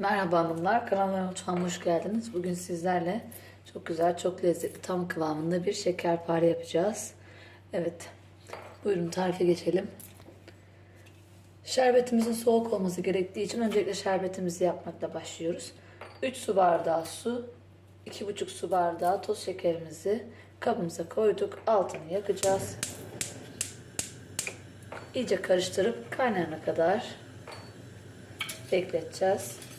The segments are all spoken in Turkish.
Merhaba hanımlar, kanalıma mutfağıma hoş geldiniz. Bugün sizlerle çok güzel, çok lezzetli, tam kıvamında bir şekerpare yapacağız. Evet, buyurun tarife geçelim. Şerbetimizin soğuk olması gerektiği için öncelikle şerbetimizi yapmakla başlıyoruz. 3 su bardağı su, 2,5 su bardağı toz şekerimizi kabımıza koyduk. Altını yakacağız. İyice karıştırıp kaynayana kadar bekleteceğiz.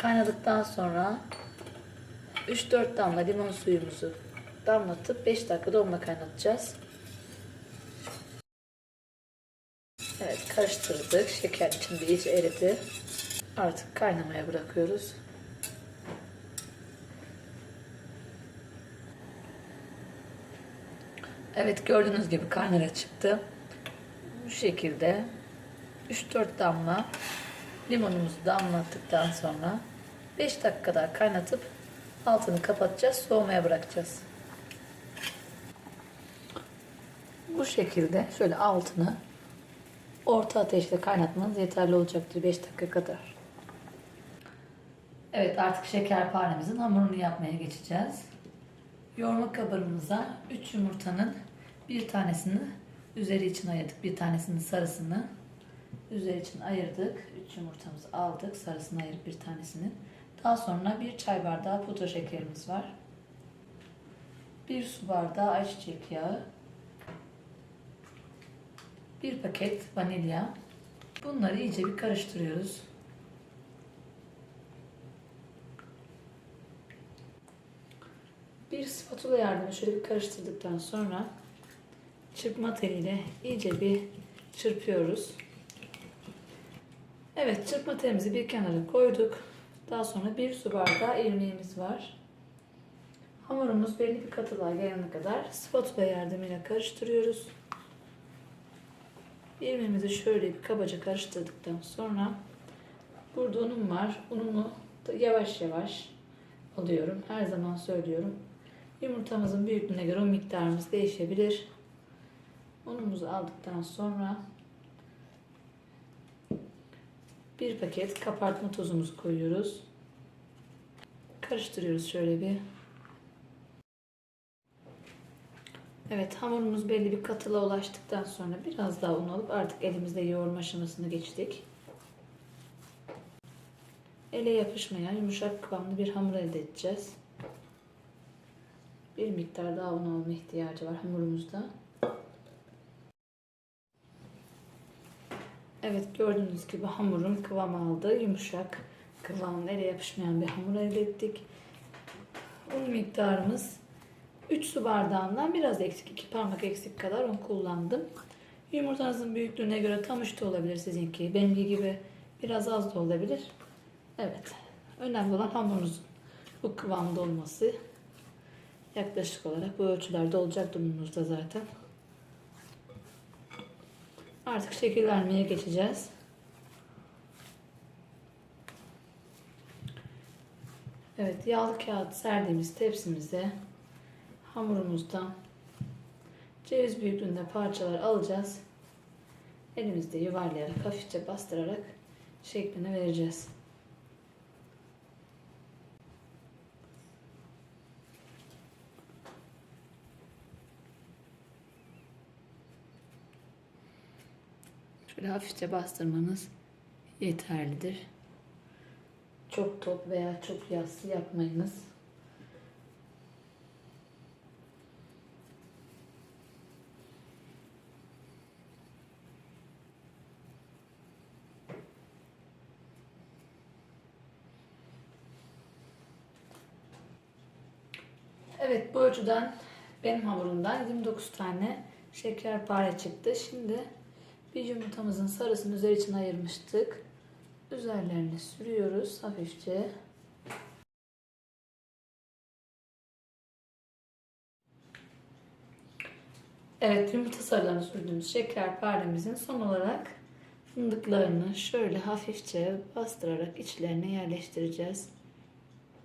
Kaynadıktan sonra 3-4 damla limon suyumuzu damlatıp 5 dakika donla kaynatacağız. Evet karıştırdık. Şeker içinde iyice eridi. Artık kaynamaya bırakıyoruz. Evet gördüğünüz gibi kaynara çıktı. Bu şekilde 3-4 damla limonumuzu damlattıktan sonra 5 dakika kadar kaynatıp altını kapatacağız. Soğumaya bırakacağız. Bu şekilde şöyle altını orta ateşte kaynatmanız yeterli olacaktır 5 dakika kadar. Evet artık şekerparemizin hamurunu yapmaya geçeceğiz. Yoğurma kabımıza 3 yumurtanın bir tanesini üzeri için ayırdık. Bir tanesinin sarısını üzeri için ayırdık. 3 yumurtamızı aldık. Sarısını ayırıp bir tanesini. Daha sonra bir çay bardağı pudra şekerimiz var. Bir su bardağı ayçiçek yağı. Bir paket vanilya. Bunları iyice bir karıştırıyoruz. Bir spatula yardımıyla şöyle bir karıştırdıktan sonra çırpma teliyle iyice bir çırpıyoruz. Evet çırpma telimizi bir kenara koyduk. Daha sonra bir su bardağı irmiğimiz var. Hamurumuz belli bir katılığa gelene kadar spatula yardımıyla karıştırıyoruz. İrmiğimizi şöyle bir kabaca karıştırdıktan sonra burada unum var. Unumu yavaş yavaş alıyorum. Her zaman söylüyorum. Yumurtamızın büyüklüğüne göre o miktarımız değişebilir. Unumuzu aldıktan sonra bir paket kabartma tozumuzu koyuyoruz. Karıştırıyoruz şöyle bir. Evet hamurumuz belli bir katılığa ulaştıktan sonra biraz daha un alıp artık elimizde yoğurma aşamasına geçtik. Ele yapışmayan yumuşak kıvamlı bir hamur elde edeceğiz. Bir miktar daha un alma ihtiyacı var hamurumuzda. Evet gördüğünüz gibi hamurum kıvam aldı. Yumuşak, kıvamlı, ele yapışmayan bir hamur elde ettik. Un miktarımız 3 su bardağından biraz eksik, 2 parmak eksik kadar un kullandım. Yumurtanızın büyüklüğüne göre tam üçte olabilir sizinki. Benimki gibi biraz az da olabilir. Evet. Önemli olan hamurunuzun bu kıvamda olması. Yaklaşık olarak bu ölçülerde olacak durumumuzda zaten. Artık şekil vermeye geçeceğiz. Evet, yağlı kağıt serdiğimiz tepsimize hamurumuzdan ceviz büyüklüğünde parçalar alacağız. Elimizde yuvarlayarak, hafifçe bastırarak şeklini vereceğiz. Şöyle hafifçe bastırmanız yeterlidir. Çok top veya çok yassı yapmayınız. Evet bu ölçüden benim hamurumdan 29 tane şekerpare çıktı. Şimdi bir yumurtamızın sarısını üzeri için ayırmıştık. Üzerlerine sürüyoruz hafifçe. Evet yumurta sarılarını sürdüğümüz şekerparemizin son olarak fındıklarını şöyle hafifçe bastırarak içlerine yerleştireceğiz.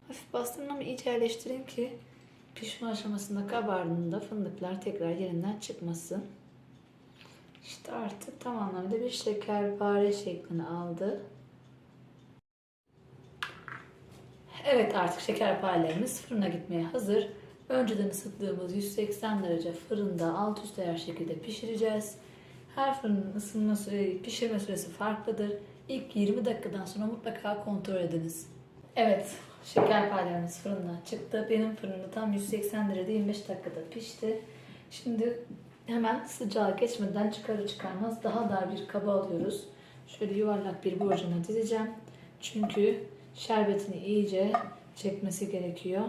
Hafif bastırın ama iyice yerleştirin ki pişme aşamasında kabardığında fındıklar tekrar yerinden çıkmasın. İşte artık tam anlamda bir şekerpare şeklini aldı. Evet artık şekerparelerimiz fırına gitmeye hazır. Önceden ısıttığımız 180 derece fırında alt üst ayar şekilde pişireceğiz. Her fırının ısınma süresi, pişirme süresi farklıdır. İlk 20 dakikadan sonra mutlaka kontrol ediniz. Evet, şekerparelerimiz fırından çıktı. Benim fırında tam 180 derecede 25 dakikada pişti. Şimdi hemen sıcağı geçmeden çıkarı çıkarmaz daha dar bir kaba alıyoruz. Şöyle yuvarlak bir borcama dizeceğim. Çünkü şerbetini iyice çekmesi gerekiyor.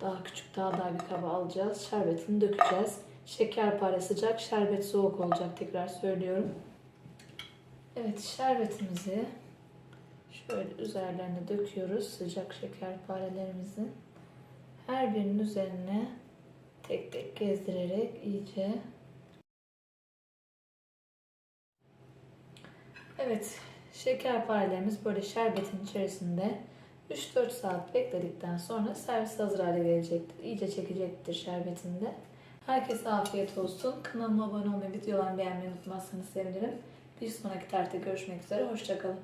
Daha küçük, daha dar bir kaba alacağız. Şerbetini dökeceğiz. Şekerpare sıcak, şerbet soğuk olacak tekrar söylüyorum. Evet, şerbetimizi şöyle üzerlerine döküyoruz. Sıcak şekerparelerimizin. Her birinin üzerine tek tek gezdirerek iyice Evet, şekerparelerimiz böyle şerbetin içerisinde 3-4 saat bekledikten sonra servis hazır hale gelecektir. İyice çekecektir şerbetinde. Herkese afiyet olsun. Kanalıma abone olmayı, videolarımı beğenmeyi unutmazsanız sevinirim. Bir sonraki tarihte görüşmek üzere. Hoşçakalın.